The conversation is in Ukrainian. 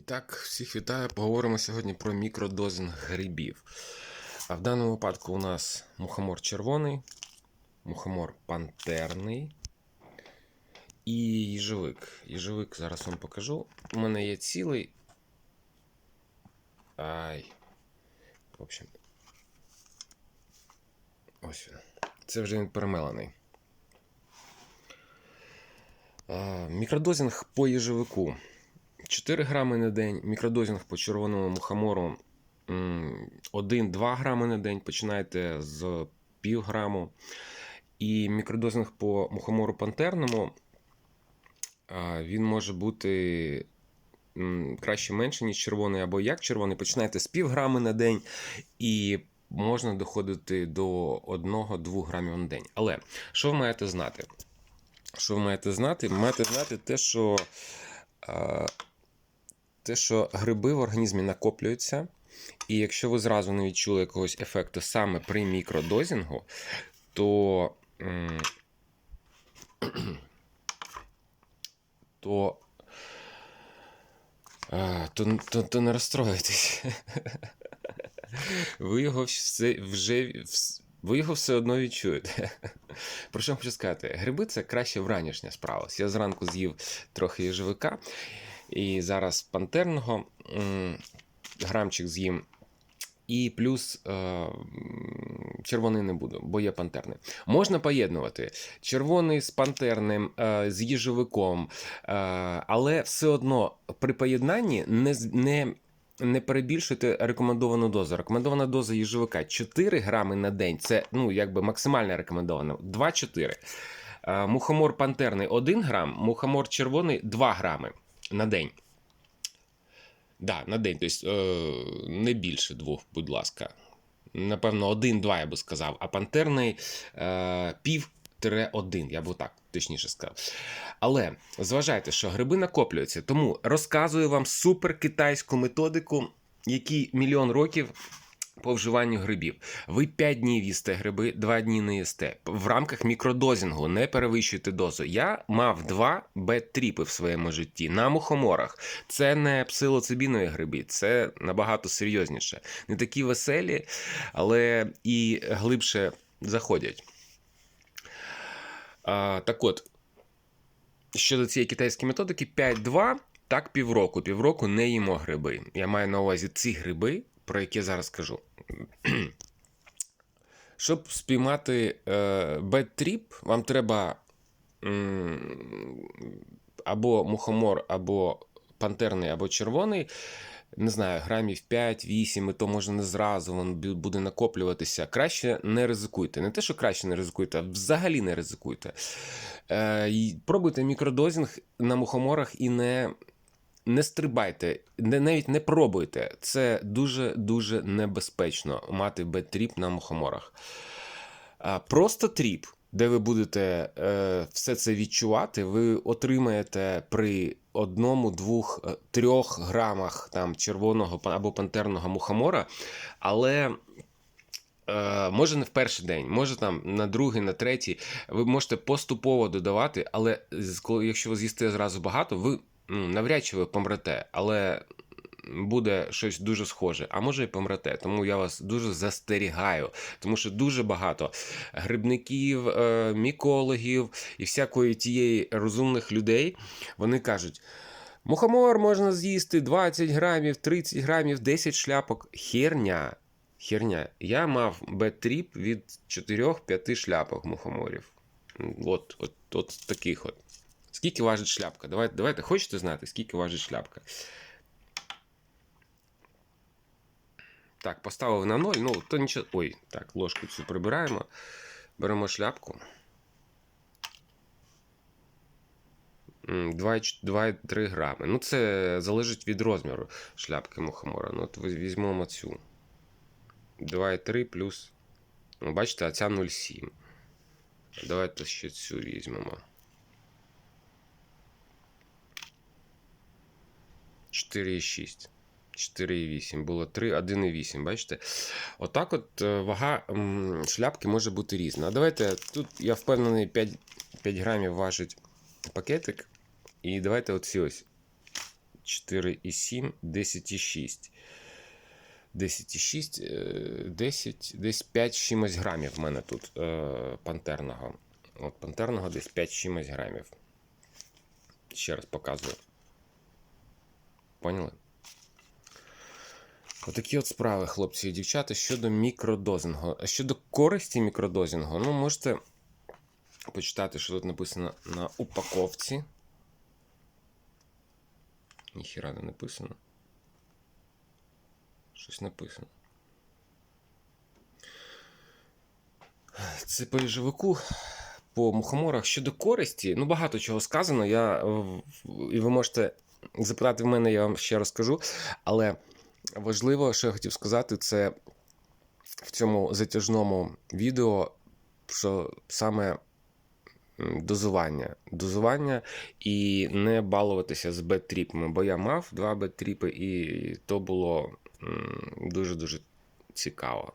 І так, всіх вітаю. Поговоримо сьогодні про мікродозинг грибів. А в даному випадку у нас мухомор червоний, мухомор пантерний і їжовик. Їжовик зараз вам покажу. У мене є цілий. Ай. В общем. Ось він. Це вже він перемелений. А, Мікродозинг по їжовику. 4 грами на день, мікродозинг по червоному мухомору 1-2 грами на день. Починайте з пів граму. І мікродозинг по мухомору пантерному він може бути краще менше, ніж червоний, або як червоний. Починайте з пів грами на день. І можна доходити до 1-2 грамів на день. Але що ви маєте знати? Що ви маєте знати? Ви маєте знати те, що. Те, що гриби в організмі накоплюються, і якщо ви зразу не відчули якогось ефекту саме при мікродозінгу, то, то, то, то, то не розстроїтесь. Ви його все, вже ви його все одно відчуєте. Про що хочу сказати? Гриби це краще вранішня справа. Я зранку з'їв трохи їжовика, і зараз пантерного грамчик з'їм. І плюс е, червоний не буду, бо є пантерний. Можна поєднувати червоний з пантерним, е, з їжовиком, е, але все одно при поєднанні не, не, не перебільшуйте рекомендовану дозу. Рекомендована доза їжовика 4 грами на день. Це ну, якби максимально рекомендовано. 2-4. Е, мухомор пантерний 1 грам, мухомор червоний 2 грами на день. Да, на день, тобто не більше двох, будь ласка. Напевно, один-два, я би сказав, а пантерний е, пів один, я б так точніше сказав. Але зважайте, що гриби накоплюються, тому розказую вам супер китайську методику, який мільйон років по вживанню грибів. Ви 5 днів їсте гриби, 2 дні не їсте. В рамках мікродозінгу не перевищуйте дозу. Я мав два бет-тріпи в своєму житті на мухоморах. Це не псилоцибінові гриби, це набагато серйозніше. Не такі веселі, але і глибше заходять. А, так от, щодо цієї китайської методики, 5-2, так півроку. Півроку не їмо гриби. Я маю на увазі ці гриби, про які я зараз кажу. Щоб спіймати бет-тріп, вам треба або мухомор, або пантерний, або червоний. Не знаю, грамів 5-8, і то може не зразу він буде накоплюватися. Краще не ризикуйте. Не те, що краще не ризикуйте, а взагалі не ризикуйте. Е, пробуйте мікродозінг на мухоморах і не, не стрибайте, не, навіть не пробуйте. Це дуже-дуже небезпечно мати бет-тріп на мухоморах. А просто тріп, де ви будете е, все це відчувати, ви отримаєте при одному, двох, е, трьох грамах там червоного або пантерного мухомора, але. Е, може не в перший день, може там на другий, на третій. Ви можете поступово додавати, але якщо ви з'їсте зразу багато, ви ну, навряд чи ви помрете, але буде щось дуже схоже, а може і помрете. Тому я вас дуже застерігаю, тому що дуже багато грибників, е, мікологів і всякої тієї розумних людей вони кажуть. Мухомор можна з'їсти 20 грамів, 30 грамів, 10 шляпок. Херня. Херня. Я мав бет-тріп від 4-5 шляпок мухоморів. От, от, от таких от. Скільки важить шляпка? Давайте, давайте, хочете знати, скільки важить шляпка? Так, поставив на 0, ну, то нічого. Ой, так, ложку цю прибираємо. Беремо шляпку. 2,3 грами. Ну, це залежить від розміру шляпки мухомора. Ну, от візьмемо цю. 2,3 плюс. Ну, бачите, а ця 0,7. Давайте ще цю візьмемо. 4,6. 4,8. Було 3, 1,8. Бачите? Отак от е, вага шляпки може бути різна. А давайте тут, я впевнений, 5, 5 грамів важить пакетик. І давайте оці ось 4,7, 10,6. 10,6, е, 10, десь 5 чимось грамів в мене тут е, пантерного. От пантерного десь 5 чимось грамів. Ще раз показую. Поняли? Отакі от справи, хлопці і дівчата, щодо мікродозингу. А щодо користі мікродозингу, ну можете почитати, що тут написано на упаковці. Ніхіра не написано. Щось написано. Це по їжовику, по мухоморах. Щодо користі, ну багато чого сказано. Я, і ви можете запитати в мене, я вам ще розкажу. Але важливо, що я хотів сказати, це в цьому затяжному відео, що саме дозування. Дозування і не балуватися з бет-тріпами, бо я мав два бет-тріпи, і то було дуже-дуже цікаво.